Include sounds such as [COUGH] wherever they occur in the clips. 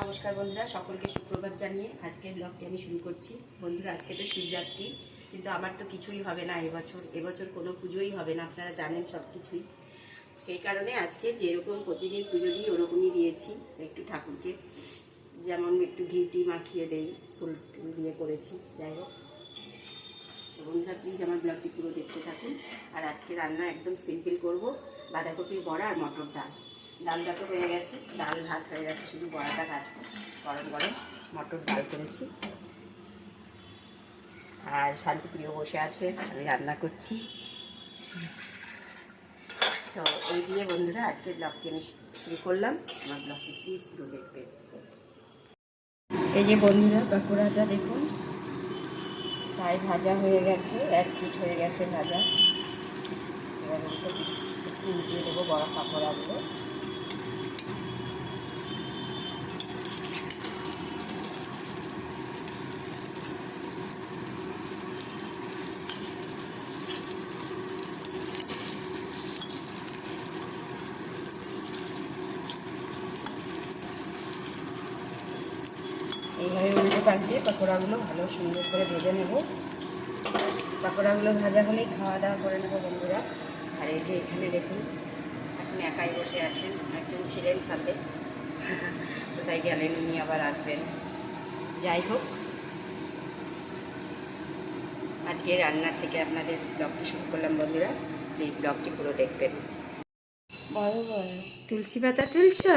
নমস্কার বন্ধুরা, সকলকে সুপ্রভাত জানিয়ে আজকের ব্লগটি আমি শুরু করছি। বন্ধুরা, আজকে তো শিবরাত্রি, কিন্তু আমার তো কিছুই হবে না এবছর। এবছর কোনো পুজোই হবে না, আপনারা জানেন সব কিছুই সেই কারণে আজকে যেরকম প্রতিদিন পুজো দিই, ওরকমই দিয়েছি একটু ঠাকুরকে। যেমন একটু ঘি টি মাখিয়ে দেই, ফুল টুল দিয়ে করেছি, যাই হোক। বন্ধুরা প্লিজ আমার ব্লগটি পুরো দেখতে থাকুন। আর আজকে রান্না একদম সিম্পল করব, বাঁধাকপির বড়া আর মটর ডাল। ডালটা তো হয়ে গেছে, ডাল ভাত হয়ে গেছে, শুধু বড়াটা ভাজবো গরম গরম মটর ডাল করেছি। আর শান্তিপ্রিয় বসে আছে, আমি রান্না করছি। তো এই দিয়ে বন্ধুরা আজকে ব্লগটি আমি শুরু করলাম। আমার ব্লগটি প্লিজ পুরো দেখবে। এই যে বন্ধুরা, পাকোড়াটা দেখুন। প্রায় ভাজা হয়ে গেছে, এক পিঠ হয়ে গেছে ভাজা। এবার একটু উঠিয়ে দেবো বড় পাকোড়াগুলো। পাকোড়াগুলো ভালো সুন্দর করে ভেজে নেব। পাকোড়াগুলো ভাজা হলেই খাওয়া দাওয়া করে নেব বন্ধুরা। আর এই যে এখানে দেখুন এখন একাই বসে আছেন, একজন ছিলেন সাথে। কোথায় গেলেন, উনি আবার আসবেন। যাই হোক, আজকে রান্নার থেকে আপনাদের ব্লগটি শুরু করলাম বন্ধুরা। প্লিজ ব্লগটি পুরো দেখবেন। বড় বড়। তুলসী পাতা তুলছো?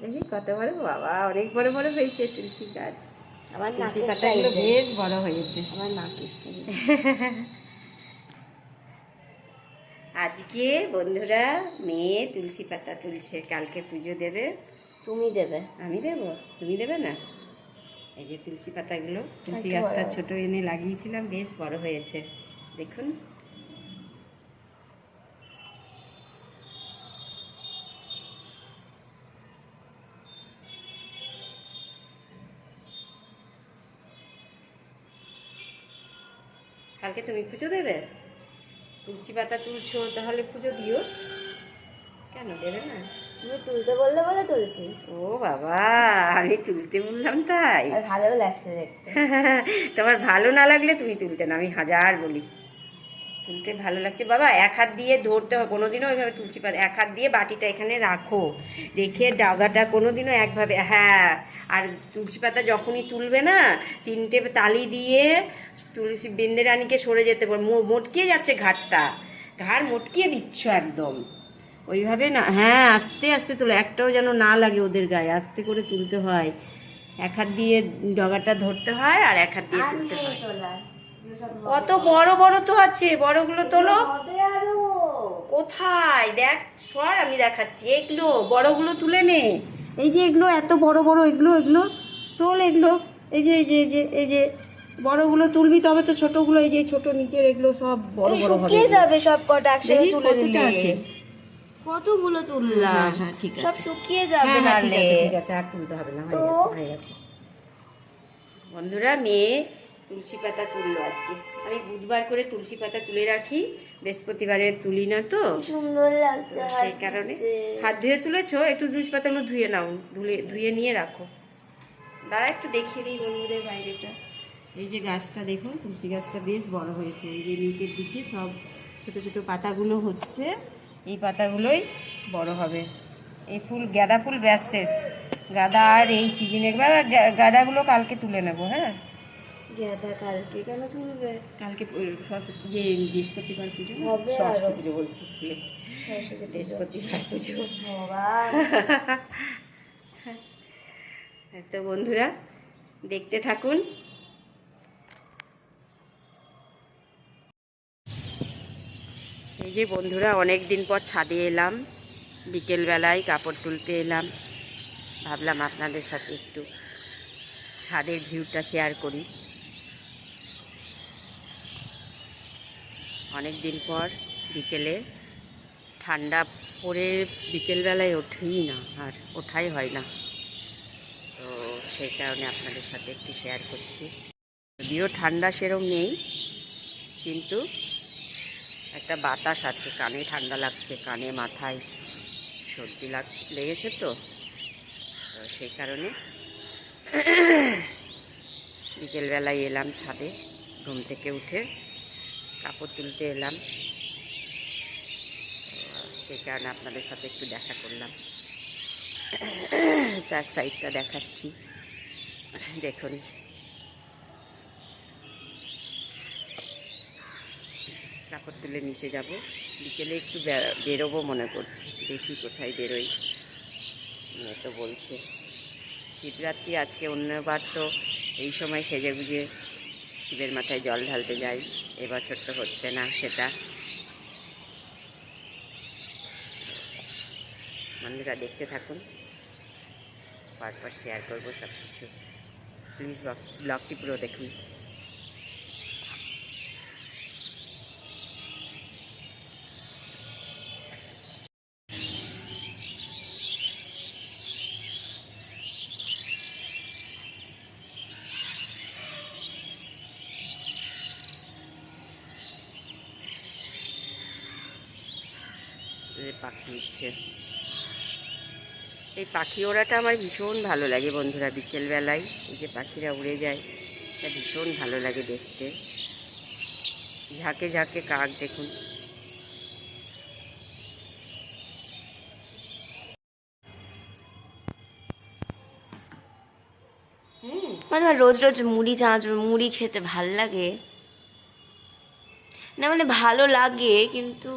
দেখি কত বড়, বাবা, অনেক বড় বড় হয়েছে তুলসী গাছ। আমার নাকের বেশ বড় হয়েছে। আমার নাকের [LAUGHS] আজকে বন্ধুরা মেয়ে তুলসী পাতা তুলছে কালকে পুজো দেবে। তুমি দেবে। আমি দেব? তুমি দেবে না? এই যে তুলসী পাতাগুলো তুলসী গাছটা। ছোট এনে লাগিয়েছিলাম বেশ বড় হয়েছে। দেখুন। কালকে তুমি পুজো দেবে? তুলসী পাতা তুলছো তাহলে পুজো দিও। কেন দেবে না? তুমি তুলতে বললে বলে তুলছি। ও বাবা আমি তুলতে বললাম তাই। ভালো লাগছে দেখতে। [LAUGHS] তোমার ভালো না লাগলে তুমি তুলতে না আমি হাজার বলি। তুলতে ভালো লাগছে। বাবা এক হাত দিয়ে ধরতে হয় কোনোদিনও ওইভাবে তুলসী পাতা এক হাত দিয়ে বাটিটা এখানে রাখো। রেখে ডাগাটা কোনোদিনও একভাবে হ্যাঁ আর তুলসী পাতা যখনই তুলবে না তিনটে তালি দিয়ে তুলসী বেন্দে রানীকে সরে যেতে পার মোটকিয়ে যাচ্ছে ঘাটটা। ঘাড় মটকিয়ে দিচ্ছ একদম। ওইভাবে না হ্যাঁ আস্তে আস্তে তুলো। একটাও যেন না লাগে ওদের গায়ে। আস্তে করে তুলতে হয়। এক হাত দিয়ে ডগাটা ধরতে হয় আর এক হাত দিয়ে তুলতে হয়। কত বড় বড় তো আছে বড়গুলো তোলো। কোথায়? দেখ সর আমি দেখাচ্ছি। এগুলো বড়গুলো তুলে নে। এই যে এগুলো এত বড় বড় এগুলো এগুলো তোল এগুলো। এই যে এই যে এই যে এই যে বড়গুলো তুলবি তবে তো ছোটগুলো এই যে ছোট নিচের এগুলো সব বড় বড় হবে। শুকিয়ে যাবে সব কটা একসাথে তুলে দিলে আছে? কতগুলো তুললাম? হ্যাঁ, হ্যাঁ, ঠিক সব শুকিয়ে হ্যাঁ যাবে হ্যাঁ ঠিক আছে ঠিক আছে আর তুলতে হবে না হয়ে গেছে হয়ে গেছে। বন্ধুরা মেয়ে তুলসী পাতা তুললো আজকে। আমি বুধবার করে তুলসী পাতা তুলে রাখি বৃহস্পতিবারে তুলি না তো। সুন্দর লাগছে সেই কারণে। হাত ধুয়ে তুলেছো? একটু তুলসী পাতাগুলো ধুয়ে নাও ধুলে ধুয়ে নিয়ে রাখো। দাঁড়া একটু দেখিয়ে দিই বন্ধুদের বাইরেটা। এই যে গাছটা দেখুন তুলসী গাছটা বেশ বড় হয়েছে। এই যে নিচের দিকে সব ছোট ছোট পাতাগুলো হচ্ছে এই পাতাগুলোই বড় হবে। এই ফুল গাঁদা ফুল ব্যাস শেষ। গাঁদা আর এই সিজনে গাঁদাগুলো কালকে তুলে নেব হ্যাঁ? গেদা কালকে কেন তুলবে? কালকে সরস্বতী ইয়ে বৃহস্পতিবার পুজো হবে সরস্বতী পুজো বলছি। সরস্বতী বৃহস্পতিবার পুজো। ভগবান। তো বন্ধুরা দেখতে থাকুন। এই যে বন্ধুরা অনেক দিন পর ছাদে এলাম। বিকেলবেলায় কাপড় তুলতে এলাম। ভাবলাম আপনাদের সাথে একটু ছাদের ভিউটা শেয়ার করি। অনেক দিন পর বিকেলে ঠান্ডা পড়ে বিকেলবেলায় ওঠেই না, আর ওঠাই হয় না। তো সেই কারণে আপনাদের সাথে একটু শেয়ার করছি। যদিও ঠান্ডা সেরম নেই, কিন্তু একটা বাতাস আছে, কানে ঠান্ডা লাগছে, কানে মাথায় সর্দি লাগছে লেগেছে তো তো সেই কারণে বিকেলবেলায় এলাম ছাদে, ঘুম থেকে উঠে। কাপড় তুলতে এলাম। সেই কারণে আপনাদের সাথে একটু দেখা করলাম। চার সাইডটা দেখাচ্ছি। দেখুন। কাপড় তুলে নিচে যাব। বিকেলে একটু বেরোবো মনে করছি। দেখি কোথায় বেরোই। তো বলছে, শিবরাত্রি আজকে অন্যবার তো এই সময় সেজে গুজে শিবের মাথায় জল ঢালতে যাই, এবছর তো হচ্ছে না সেটা। বন্ধুরা, দেখতে থাকুন। পরপর শেয়ার করব সব কিছু প্লিজ ব্লগটি পুরো দেখুন। পাখি উঠছে। এই পাখি ওড়াটা আমার ভীষণ ভালো লাগে বন্ধুরা বিকেলবেলায়। যে পাখিরা উড়ে যায়, এটা ভীষণ ভালো লাগে দেখতে। ঝাঁকে ঝাঁকে কাক দেখুন। মানে রোজ রোজ মুড়ি চাঁচড় মুড়ি খেতে ভালো লাগে। না মানে ভালো লাগে, কিন্তু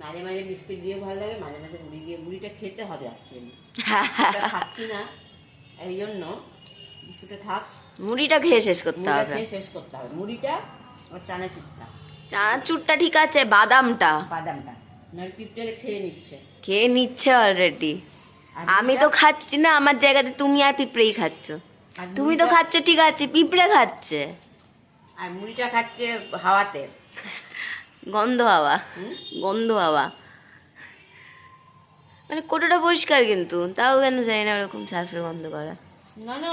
মাঝে মাঝে বিস্কিট দিয়ে ভালো লাগে মাঝে মাঝে মুড়ি দিয়ে মুড়িটা খেতে হবে অ্যাকচুয়ালি [LAUGHS] খাচ্ছি না এই জন্য বিস্কুটটা থাক। মুড়িটা খেয়ে শেষ করতে হবে। খেয়ে শেষ করতে হবে। মুড়িটা আর চানাচুরটা। চানাচুরটা ঠিক আছে বাদামটা। বাদামটা। নয় পিপটেলে খেয়ে নিচ্ছে। খেয়ে নিচ্ছে অলরেডি আমি তো খাচ্ছি না আমার জায়গাতে তুমি আর পিঁপড়েই খাচ্ছ। তুমি তো খাচ্ছ ঠিক আছে পিঁপড়ে খাচ্ছে। আর মুড়িটা খাচ্ছে হাওয়াতে। গন্ধ হাওয়া? গন্ধ হাওয়া মানে কোটোটা পরিষ্কার কিন্তু তাও কেন জানি না ওরকম সার্ফের গন্ধ করা না না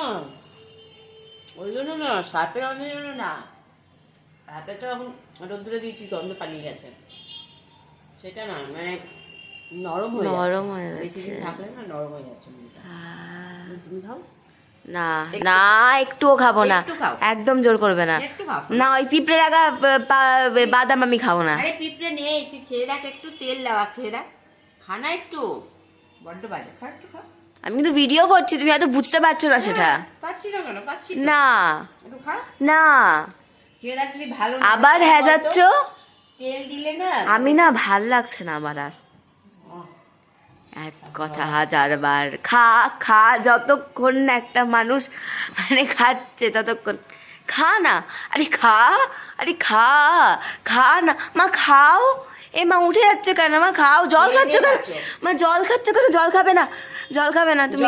ওই জন্য না সার্ফের গন্ধ জন্য না সাপে তো এখন রোদ্দুরে দিয়েছি গন্ধ পালিয়ে গেছে সেটা না মানে নরম হয়ে যাচ্ছে। নরম হয়ে বেশি দিন যাচ্ছে। থাকলে না নরম হয়ে যাচ্ছে তুমি খাও না না একটুও খাব না। একদম জোর করবে না। না ওই পিঁপড়ে রাখা বাদাম আমি খাব না। আরে পিঁপড়ে নেই তুই খেয়ে দেখ একটু তেল দেওয়া খেয়ে দেখ। খানা একটু। বড্ড বাজে খা একটু খা। আমি কিন্তু ভিডিও করছি তুমি হয়তো বুঝতে পারছ না সেটা। পাচ্ছি না কেন? পাচ্ছি না। না। আবার হ্যাঁ হয়তো তেল দিলে না আমি না ভালো লাগছে না আমার আর। এক কথা হাজার বার খা খা যতক্ষণ না একটা মানুষ মানে খাচ্ছে ততক্ষণ। খা না আরে খা আরে খা খা না। মা খাও। এ মা উঠে যাচ্ছে কেন? মা খাও। জল খাচ্ছ কেন? মা জল খাচ্ছ কেন? জল খাবে না। জল খাবে না তুমি।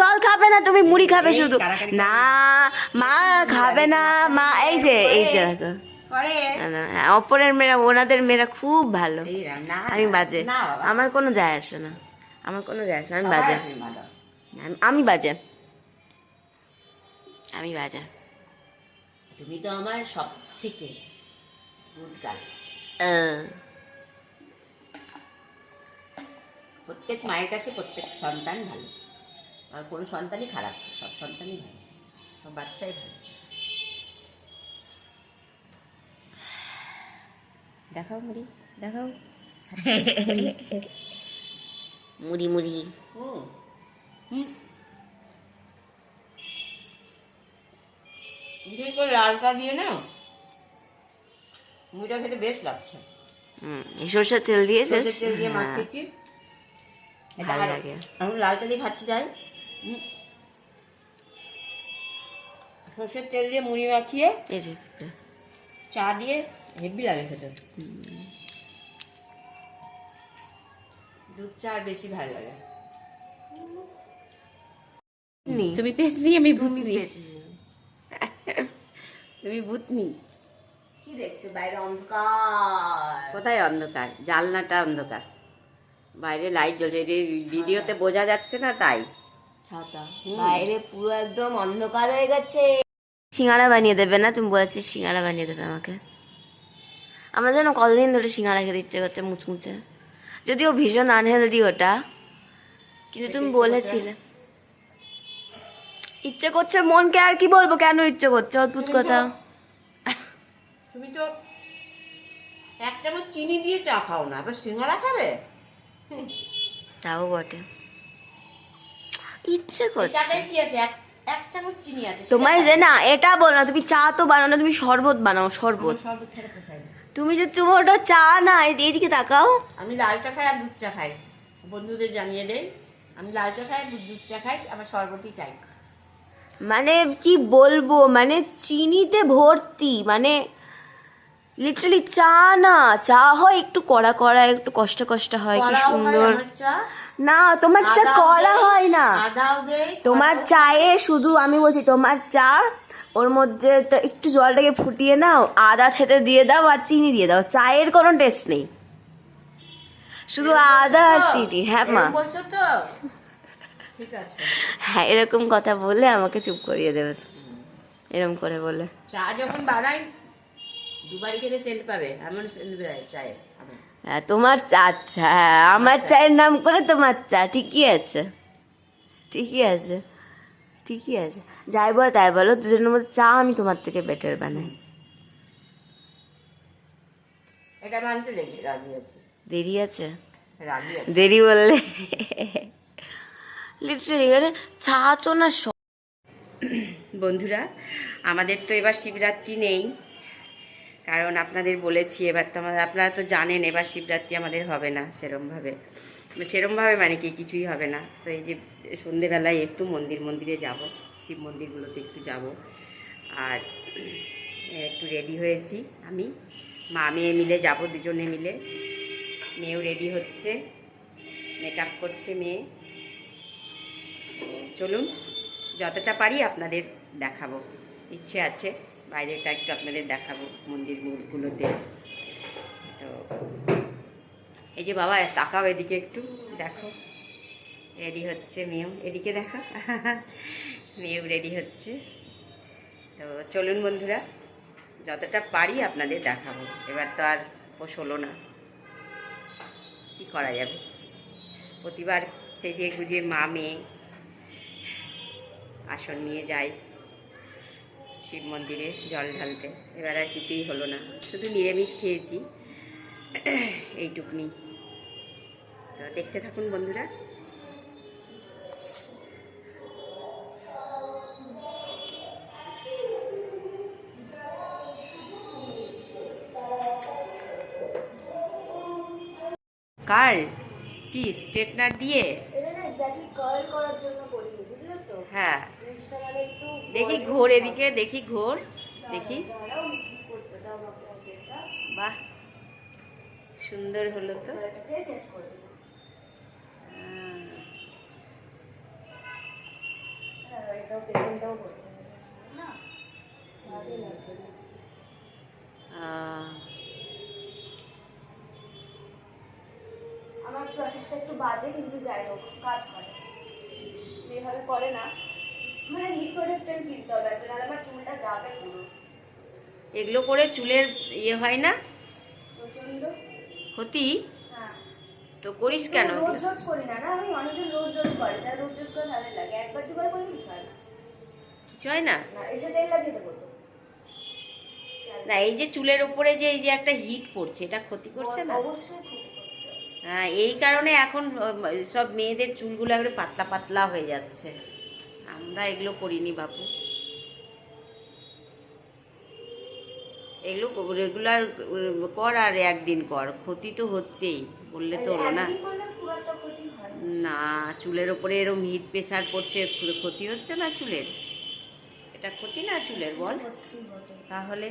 জল খাবে না তুমি। মুড়ি খাবে শুধু। না মা খাবে না। মা এই যে এই যে অপরের মেয়েরা ওনাদের মেয়েরা খুব ভালো। আমি বাজে। আমার কোনো যায় আসে না। আমার কোনো যায় আসে আমি বাজে। আমি- বাজে। আমি বাজে। তুমি তো আমার সব থেকে প্রত্যেক মায়ের কাছে প্রত্যেক সন্তান ভালো। আর কোনো সন্তানই খারাপ সব সন্তানই ভালো। সব বাচ্চাই ভালো। দেখাও মুড়ি দেখাও। [LAUGHS] মুড়ি মুড়ি। বিশেষ করে লালটা দিয়ে না মুড়িটা খেতে বেশ লাগছে। হুম, সর্ষের তেল দিয়েছিস সরষের তেল দিয়ে হ্যাঁ, মাখিয়েছি। ভালো লাগে। আমি লাল চা দিয়ে খাচ্ছি তাই হুম। সর্ষের তেল দিয়ে মুড়ি মাখিয়ে চা দিয়ে হেভি লাগে খেতে। দুধ চা আর বেশি ভালো লাগে। তুমি পেতনি আমি ভূতনি তুমি ভূতনি কি দেখছ? বাইরে অন্ধকার। কোথায় অন্ধকার? জানলাটা অন্ধকার। বাইরে লাইট জ্বলছে। এই যে ভিডিওতে বোঝা যাচ্ছে না তাই। ছাতা। বাইরে পুরো একদম অন্ধকার হয়ে গেছে। সিঙ্গারা বানিয়ে দেবে না? তুমি বলেছিস সিঙ্গারা বানিয়ে দেবে আমাকে। আমরা যেন কতদিন ধরে সিঙ্গারা খেতে ইচ্ছে করছে মুচমুচে। যদিও ভীষণ আনহেলদি ওটা কিন্তু তুমি বলেছিলে। ইচ্ছে করছে মনকে আর কি বলব কেন ইচ্ছে করছে? অদ্ভুত কথা। তুমি তো এক চামচ চিনি দিয়ে চা খাও না আবার সিঙ্গারা খাবে? তাও বটে। ইচ্ছে করছে। কি আছে? এক এক চামচ চিনি আছে তোমার যে না এটা বলো না তুমি চা তো বানাও না তুমি শরবত বানাও শরবত। শরবত ছেড়ে। তুমি যে তুমি ওটা চা না এইদিকে তাকাও। আমি লাল চা খাই আর দুধ চা খাই। বন্ধুদের জানিয়ে দেই আমি লাল চা খাই আর দুধ চা খাই আমার শরবতই চাই। মানে কি বলব মানে চিনিতে ভর্তি মানে লিটারালি চা না চা হয় একটু কড়া কড়া একটু কষ্ট কষ্ট হয় কি সুন্দর। চা। না তোমার চা কড়া হয় না। তোমার চায়ে শুধু আমি বলছি তোমার চা ওর মধ্যে তো একটু জলটাকে ফুটিয়ে নাও আদা থেতে দিয়ে দাও আর চিনি দিয়ে দাও। চায়ের কোনো টেস্ট নেই। শুধু আদা আর? চিনি হ্যাঁ মা। হ্যাঁ এরকম কথা বললে আমাকে চুপ করিয়ে দেবে তো। এরকম করে বলে। চা যখন বানাই দুবারি থেকে সেন্ট পাবে। এমন সেন্ট চায়ে। আমার। হ্যাঁ তোমার চা আচ্ছা হ্যাঁ আমার চায়ের নাম করে তোমার চা ঠিকই আছে। ঠিকই আছে। ঠিকই আছে। যাই বলো তাই বলো দুজনের মধ্যে চা আমি তোমার থেকে বেটার বানাই। এটা মানতে লেগে রাজি আছে। দেরি আছে? রাজি আছে। দেরি বললে? লিটারালি মানে চা তো না বন্ধুরা আমাদের তো এবার শিবরাত্রি নেই। কারণ আপনাদের বলেছি এবার তো আমাদের আপনারা তো জানেন এবার শিবরাত্রি আমাদের হবে না সেরমভাবে। সেরমভাবে মানে কি কিছুই হবে না। তো এই যে সন্ধেবেলায় একটু মন্দির মন্দিরে যাব, শিব মন্দিরগুলোতে একটু যাব। আর একটু রেডি হয়েছি আমি। মা মেয়ে মিলে যাব, দুজনে মিলে। মেয়েও রেডি হচ্ছে। মেকআপ করছে মেয়ে। চলুন, যতটা পারি আপনাদের দেখাবো। ইচ্ছে আছে, বাইরেটা একটু আপনাদের দেখাবো মন্দিরগুলোতে। এই যে বাবা, তাকাও এদিকে একটু, দেখো। রেডি হচ্ছে মেয়েও, এদিকে দেখো। [LAUGHS] মেয়েও রেডি হচ্ছে। তো চলুন বন্ধুরা, যতটা পারি আপনাদের দেখাবো। এবার তো আর পোষ হলো না। কি করা যাবে? প্রতিবার সেজে গুজে মা মেয়ে আসন নিয়ে যাই শিব মন্দিরে জল ঢালতে। এবার আর কিছুই হলো না। শুধু নিরামিষ খেয়েছি। এইটুকুনি। তো দেখতে থাকুন বন্ধুরা। কার কি স্ট্রেটনার দিয়ে? হ্যাঁ। দেখি ঘোর এদিকে দেখি ঘোর দেখি। সুন্দর হলো তো। আমার প্রসেসটা একটু বাজে কিন্তু যাই হোক কাজ করে। এভাবে করে না। মানে হিট প্রোডাক্ট কিনতে হবে নাহলে আমার চুলটা যাবে পুরো। এগুলো করে চুলের ইয়ে হয় না? ক্ষতি? তো করিস কেন? রোজ রোজ করি না না আমি অনেকজন রোজ রোজ করে যারা রোজ রোজ করে তাদের লাগে। একবার দুবার করলে কিছু হয় না। কিছু হয় না? না এসে তেল লাগিয়ে দেবো তো। না এই যে চুলের উপরে যে এই যে একটা হিট পড়ছে এটা ক্ষতি করছে না? অবশ্যই ক্ষতি হ্যাঁ এই কারণে এখন সব মেয়েদের চুলগুলো একবারে পাতলা পাতলা হয়ে যাচ্ছে। আমরা এগুলো করিনি বাপু। এগুলো রেগুলার কর আর একদিন কর। ক্ষতি তো হচ্ছেই বললে তো হলো না। না। চুলের ওপরে এরকম হিট প্রেশার পড়ছে ক্ষতি হচ্ছে না চুলের? এটা ক্ষতি না চুলের বল? তাহলে।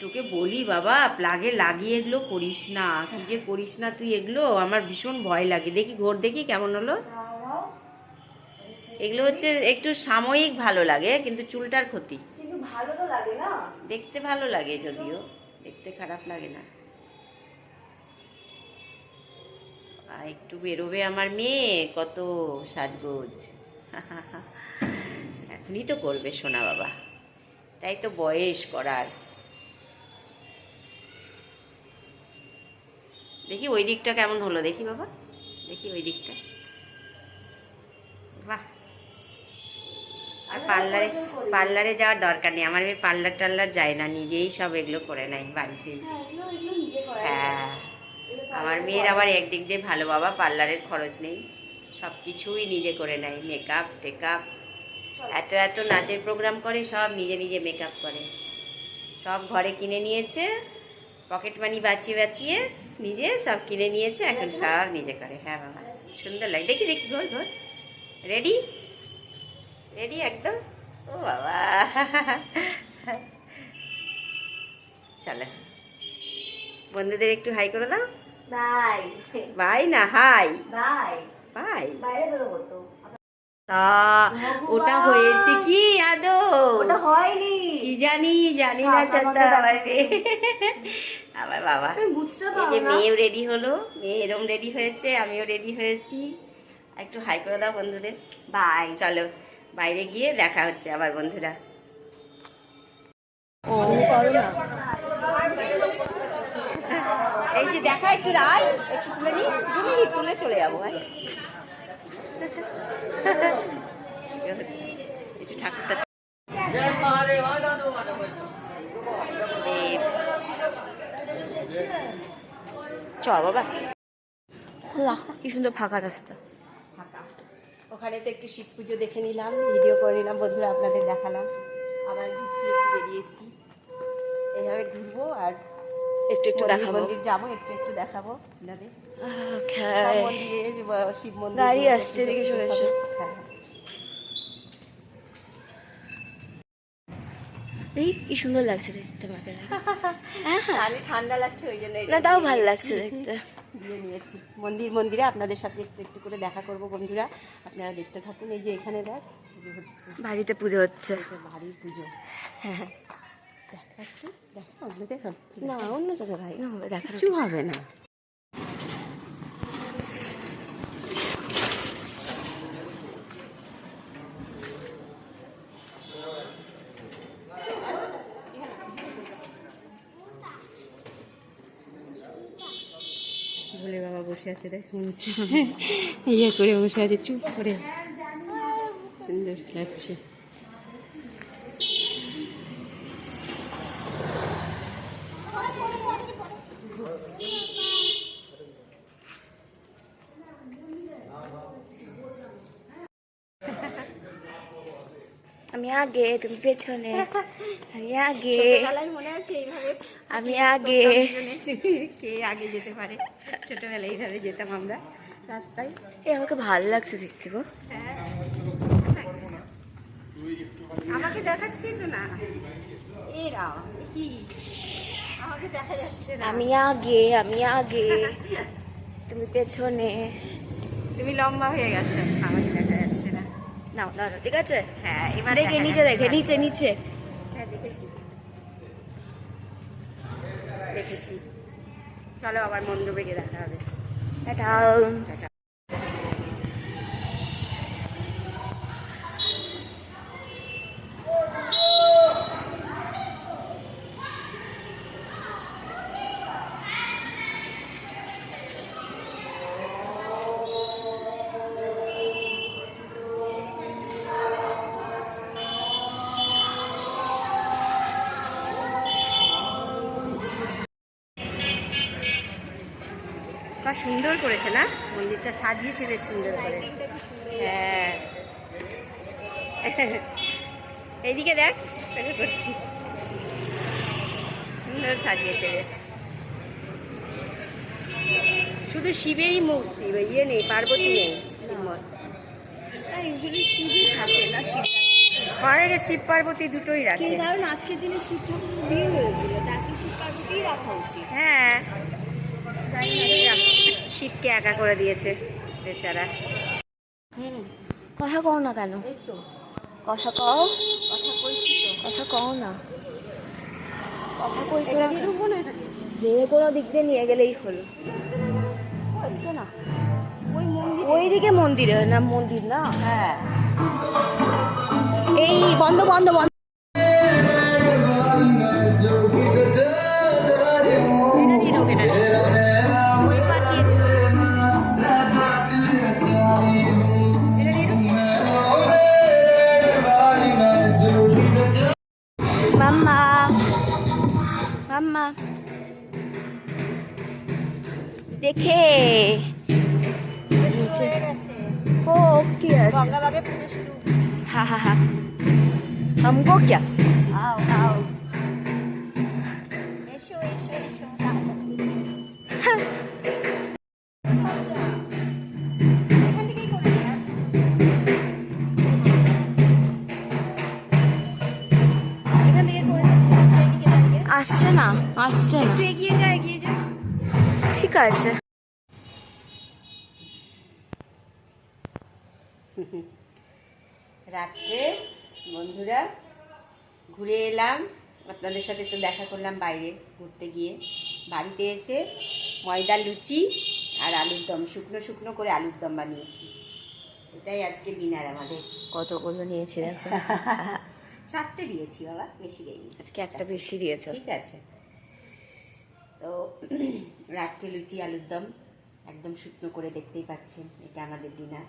তোকে বলি বাবা প্লাগে লাগিয়ে এগুলো করিস না। কি যে করিস না তুই এগুলো? আমার ভীষণ ভয় লাগে। দেখি ঘোর দেখি কেমন হলো? এগুলো হচ্ছে একটু সাময়িক ভালো লাগে কিন্তু চুলটার ক্ষতি। ভালো তো লাগে না? দেখতে ভালো লাগে যদিও, দেখতে খারাপ লাগে না। আর একটু বেরোবে আমার মেয়ে, কত সাজগোজ। [LAUGHS] এখনই তো করবে সোনা বাবা। তাই তো বয়স করার। দেখি ওই দিকটা কেমন হলো, দেখি বাবা। দেখি ওই দিকটা। আর পার্লারে পার্লারে যাওয়ার দরকার নেই। আমার মেয়ে পার্লার টার্লার যায় না, নিজেই সব এগুলো করে নেয় বাড়িতেই। হ্যাঁ আমার মেয়ের আবার একদিক দিয়ে ভালো বাবা, পার্লারের খরচ নেই। সব কিছুই নিজে করে নেয় মেকআপ টেকআপ। এত এত নাচের প্রোগ্রাম করে, সব নিজে নিজে মেকআপ করে। সব ঘরে কিনে নিয়েছে পকেট মানি বাঁচিয়ে বাঁচিয়ে নিজে সব কিনে নিয়েছে, এখন সব নিজে করে। হ্যাঁ বাবা, সুন্দর লাগে। দেখি দেখি, ঘর ঘর। রেডি রেডি একদম? ও বাবা। চলো। বন্ধুদের একটু হাই করে দাও। বাই বাই না হাই বাই বাই বাইরে বেরোবো তো। তা ওটা হয়েছে কি আদৌ? ওটা হয়নি। কি জানি জানি না চাচা। আমার বাবা। বুঝতে পারো যে মেয়েও রেডি হলো। মেয়ে এরম রেডি হয়েছে আমিও রেডি হয়েছি। একটু হাই করে দাও বন্ধুদের। বাই চলো। বাইরে গিয়ে দেখা হচ্ছে আবার বন্ধুরা। এই যে দেখা একটু রাই একটু তুলে নিই দু মিনিট তুলে চলে যাব ভাই। একটু ঠাকুরটা দেব। চ বাবা। কি সুন্দর ফাঁকা রাস্তা। ওখানে তো একটু শিব পুজো দেখে নিলাম ভিডিও করে নিলাম বন্ধুরা আপনাদের দেখালাম। আবার ঘুরছি একটু বেরিয়েছি। এইভাবে ঘুরবো আর একটু একটু দেখাবো। মন্দির যাব একটু একটু দেখাবো আপনাদের মন্দিরে শিব মন্দির গাড়ি আসছে, এদিকে চলে। এসো। হ্যাঁ। এই কি সুন্দর লাগছে দেখতে আমাকে [LAUGHS] হ্যাঁ হ্যাঁ। ঠান্ডা লাগছে ওই জন্য না তাও ভালো লাগছে দেখতে। দিয়ে নিয়েছি। মন্দির মন্দিরে আপনাদের সাথে একটু একটু করে দেখা করব বন্ধুরা। আপনারা দেখতে থাকুন। এই যে এখানে দেখ পুজো হচ্ছে। বাড়িতে পুজো হচ্ছে। বাড়ির পুজো। হ্যাঁ। দেখা একটু দেখা না অন্য জায়গায় ভাই। কিছু হবে না ভোলে বাবা বসে আছে দেখ ইয়ে করে বসে আছে চুপ করে। সুন্দর লাগছে। আমি আগে তুমি পেছনে আমি আগে মনে আছে এইভাবে আমি আগে। কে আগে যেতে পারে? ছোটবেলায় এইভাবে যেতাম আমরা রাস্তায়। এই আমাকে ভালো লাগছে দেখতে গো। আমাকে দেখাচ্ছি তো না। এরা কি? আমাকে দেখা যাচ্ছে না। আমি আগে আমি আগে। তুমি পেছনে। তুমি লম্বা হয়ে গেছো। আমাকে নাও দাও ঠিক আছে? হ্যাঁ এবার দেখে নিচে দেখে নিচে নিচে। হ্যাঁ দেখেছি। দেখেছি। চলো আবার মণ্ডপে গিয়ে দেখা হবে। টাটা। সুন্দর করেছে না? মন্দিরটা সাজিয়েছে বেশ সুন্দর করে। হ্যাঁ। এইদিকে দেখ তোকে করছি। সুন্দর সাজিয়েছে বেশ। শুধু শিবেরই মূর্তি ইয়ে নেই পার্বতী নেই ইউজুয়ালি শিবই থাকে না শিব শিব পার্বতী দুটোই রাখে। কারণ আজকের দিনে শিব ঠাকুর বিয়ে হয়েছিল তো আজকে শিব পার্বতীই রাখা উচিত। হ্যাঁ। জানি না কি রাখ- শিবকে একা করে দিয়েছে বেচারা। হুম কথা কও না কেন? কথা কও? কথা কও না। কথা কইছো? যে কোনো দিক দিয়ে নিয়ে গেলেই হলো। না। ওইদিকে মন্দিরে না মন্দির না? হ্যাঁ। এই বন্ধ বন্ধ বন্ধ। আসছে না আসছে না একটু এগিয়ে যা এগিয়ে যা। ঠিক আছে। রাত্রে বন্ধুরা ঘুরে এলাম। আপনাদের সাথে তো দেখা করলাম বাইরে ঘুরতে গিয়ে। বাড়িতে এসে ময়দা লুচি আর আলুর দম শুকনো শুকনো করে আলুর দম বানিয়েছি। এটাই আজকে ডিনার আমাদের। কতগুলো নিয়েছি দেখো। চারটে দিয়েছি বাবা বেশি দেয়নি আজকে একটা বেশি দিয়েছ। ঠিক আছে। তো রাত্রে লুচি আলুর দম একদম শুকনো করে দেখতেই পাচ্ছেন এটা আমাদের ডিনার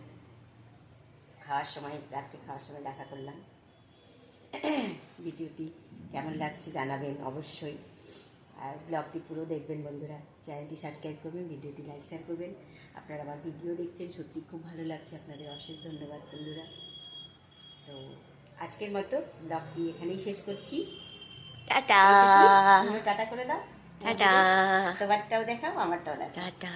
খাওয়ার সময় রাত্রে খাওয়ার সময় দেখা করলাম। ভিডিওটি কেমন লাগছে জানাবেন অবশ্যই। আর ব্লগটি পুরো দেখবেন বন্ধুরা। চ্যানেলটি সাবস্ক্রাইব করবেন ভিডিওটি লাইক শেয়ার করবেন। আপনারা আমার ভিডিও দেখছেন সত্যি খুব ভালো লাগছে। আপনাদের অশেষ ধন্যবাদ বন্ধুরা। তো আজকের মতো ব্লগটি এখানেই শেষ করছি। টাটা! টাটা করে দাও। টাটা। তোমারটাও দেখাও আমারটাও দেখাও। টাটা।